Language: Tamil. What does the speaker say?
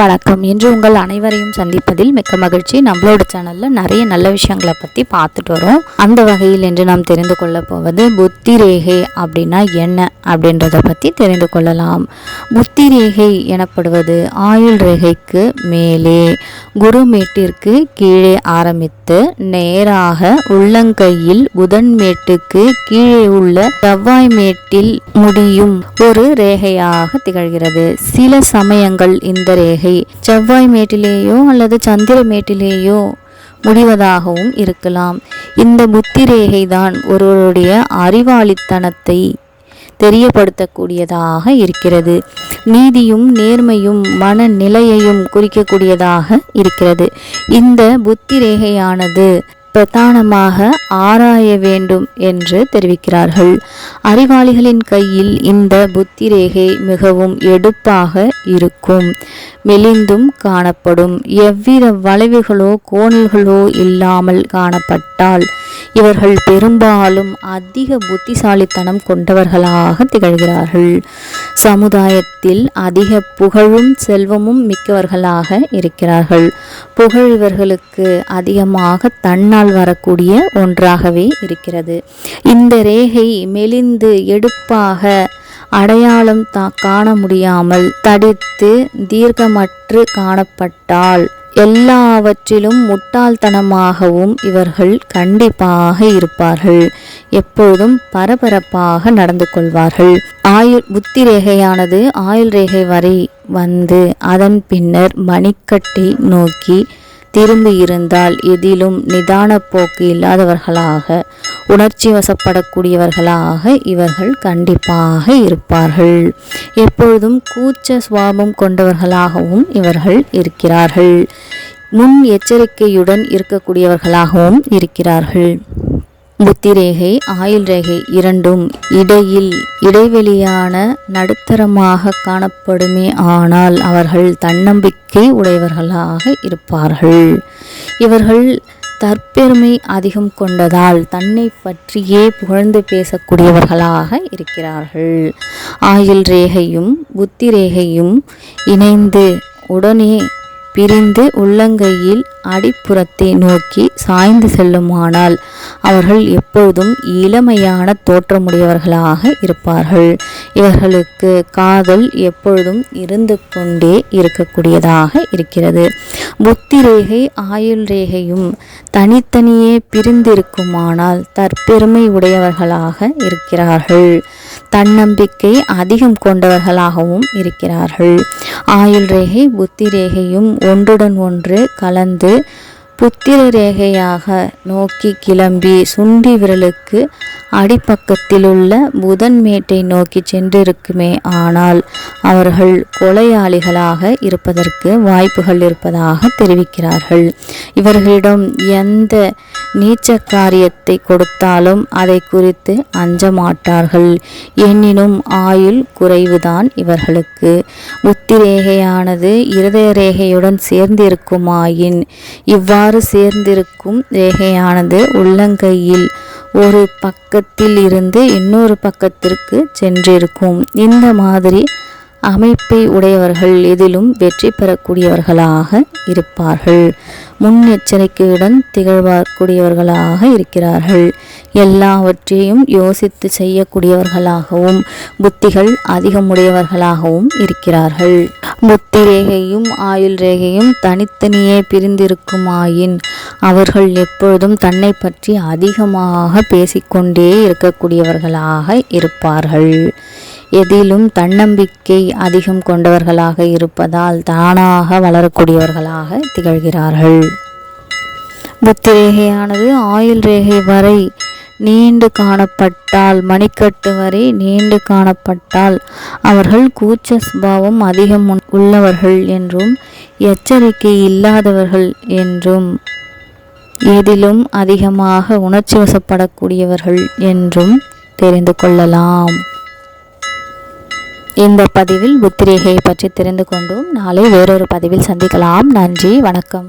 வணக்கம். இன்று உங்கள் அனைவரையும் சந்திப்பதில் மிக்க மகிழ்ச்சி. நம்மளோட சேனலில் நிறைய நல்ல விஷயங்களை பற்றி பார்த்துட்டு வரோம். அந்த வகையில் இன்று நாம் தெரிந்து கொள்ள போவது புத்தி ரேகை அப்படின்னா என்ன அப்படின்றத பற்றி தெரிந்து கொள்ளலாம். புத்தி ரேகை எனப்படுவது ஆயுள் ரேகைக்கு மேலே குருமேட்டிற்கு கீழே ஆரம்பித்து நேராக உள்ளங்கையில் புதன் மேட்டுக்கு கீழே உள்ள செவ்வாய் மேட்டில் முடியும் ஒரு ரேகையாக திகழ்கிறது. சில சமயங்கள் இந்த ரேகை செவ்வாய் மேட்டிலேயோ அல்லது சந்திர மேட்டிலேயோ முடிவதாகவும் இருக்கலாம். இந்த புத்தி ரேகை தான் ஒருவருடைய அறிவாளித்தனத்தை தெரியப்படுத்தக்கூடியதாக இருக்கிறது. நீதியும் நேர்மையும் மனநிலையையும் குறிக்கக்கூடியதாக இருக்கிறது. இந்த புத்தி ரேகையானது பிரதானமாக ஆராய வேண்டும் என்று தெரிவிக்கிறார்கள். அறிவாளிகளின் கையில் இந்த புத்தி ரேகை மிகவும் எடுப்பாக இருக்கும். மெலிந்தும் காணப்படும். எவ்வித வளைவுகளோ கோணல்களோ இல்லாமல் காணப்பட்டால் இவர்கள் பெரும்பாலும் அதிக புத்திசாலித்தனம் கொண்டவர்களாக திகழ்கிறார்கள். சமுதாயத்தில் அதிக புகழும் செல்வமும் மிக்கவர்களாக இருக்கிறார்கள். புகழ் இவர்களுக்கு அதிகமாக தன்னால் வரக்கூடிய ஒன்றாகவே இருக்கிறது. இந்த ரேகை மெலிந்து எடுப்பாக அடையாளம் தா காண முடியாமல் தடித்து தீர்க்கமற்று காணப்பட்டால் எல்லாவற்றிலும் முட்டாள்தனமாகவும் இவர்கள் கண்டிப்பாக இருப்பார்கள். எப்போதும் பரபரப்பாக நடந்து கொள்வார்கள். ஆயுள் புத்தி ரேகையானது ஆயுள் ரேகை வரை வந்து அதன் பின்னர் மணிக்கட்டை நோக்கி திரும்பியிருந்தால் எதிலும் நிதான போக்கு இல்லாதவர்களாக உணர்ச்சி வசப்படக்கூடியவர்களாக இவர்கள் கண்டிப்பாக இருப்பார்கள். எப்பொழுதும் கூச்ச சுவாபம் கொண்டவர்களாகவும் இவர்கள் இருக்கிறார்கள். முன் எச்சரிக்கையுடன் இருக்கக்கூடியவர்களாகவும் இருக்கிறார்கள். புத்தி ரேகை ஆயுள் ரேகை இரண்டும் இடையில் இடைவெளியான நடுத்தரமாக காணப்படுமே ஆனால் அவர்கள் தன்னம்பிக்கை உடையவர்களாக இருப்பார்கள். இவர்கள் தற்பெருமை அதிகம் கொண்டதால் தன்னை பற்றியே புகழ்ந்து பேசக்கூடியவர்களாக இருக்கிறார்கள். ஆயுள் ரேகையும் புத்தி ரேகையும் இணைந்து உடனே பிரிந்து உள்ளங்கையில் அடிப்புறத்தை நோக்கி சாய்ந்து செல்லுமானால் அவர்கள் எப்போதும் இளமையான தோற்றமுடையவர்களாக இருப்பார்கள். இவர்களுக்கு காதல் எப்பொழுதும் இருந்து கொண்டே இருக்கக்கூடியதாக இருக்கிறது. புத்தி ரேகை ஆயுள் ரேகையும் தனித்தனியே பிரிந்திருக்குமானால் தற்பெருமை உடையவர்களாக இருக்கிறார்கள். தன்னம்பிக்கை அதிகம் கொண்டவர்களாகவும் இருக்கிறார்கள். ஆயுள் ரேகை புத்தி ரேகையும் ஒன்றுடன் ஒன்று கலந்து புத்திர ரேகையாக நோக்கி கிளம்பி சுண்டி விரலுக்கு அடிப்பக்கத்தில் உள்ள புதன் மேட்டை நோக்கி சென்றிருக்குமே ஆனால் அவர்கள் கொலையாளிகளாக இருப்பதற்கு வாய்ப்புகள் இருப்பதாக தெரிவிக்கிறார்கள். இவர்களிடம் எந்த நீச்ச காரியத்தை கொடுத்தாலும் அதை குறித்து அஞ்ச மாட்டார்கள் எனினும் ஆயுள் குறைவுதான் இவர்களுக்கு. புத்தி ரேகையானது இருதய ரேகையுடன் சேர்ந்திருக்குமாயின். இவ்வாறு சேர்ந்திருக்கும் ரேகையானது உள்ளங்கையில் ஒரு பக்கத்தில் இருந்து இன்னொரு பக்கத்திற்கு சென்றிருக்கும். இந்த மாதிரி அமைப்பை உடையவர்கள் எதிலும் வெற்றி பெறக்கூடியவர்களாக இருப்பார்கள். முன்னெச்சரிக்கையுடன் திகழ்வார்க்கூடியவர்களாக இருக்கிறார்கள். எல்லாவற்றையும் யோசித்து செய்யக்கூடியவர்களாகவும் புத்திகள் அதிகமுடையவர்களாகவும் இருக்கிறார்கள். புத்தி ரேகையும் ஆயுள் ரேகையும் தனித்தனியே பிரிந்திருக்குமாயின் அவர்கள் எப்பொழுதும் தன்னை பற்றி அதிகமாக பேசிக்கொண்டே இருக்கக்கூடியவர்களாக இருப்பார்கள். எதிலும் தன்னம்பிக்கை அதிகம் கொண்டவர்களாக இருப்பதால் தானாக வளரக்கூடியவர்களாக திகழ்கிறார்கள். புத்தி ரேகையானது ஆயுள் ரேகை வரை நீண்டு காணப்பட்டால் மணிக்கட்டு வரை நீண்டு காணப்பட்டால் அவர்கள் கூச்ச சுபாவம் அதிகம் உள்ளவர்கள் என்றும் எச்சரிக்கை இல்லாதவர்கள் என்றும் எதிலும் அதிகமாக உணர்ச்சி வசப்படக்கூடியவர்கள் என்றும் தெரிந்து கொள்ளலாம். இந்த பதிவில் புத்திரேகையை பற்றி தெரிந்து கொண்டோம். நாளை வேறொரு பதிவில் சந்திக்கலாம். நன்றி வணக்கம்.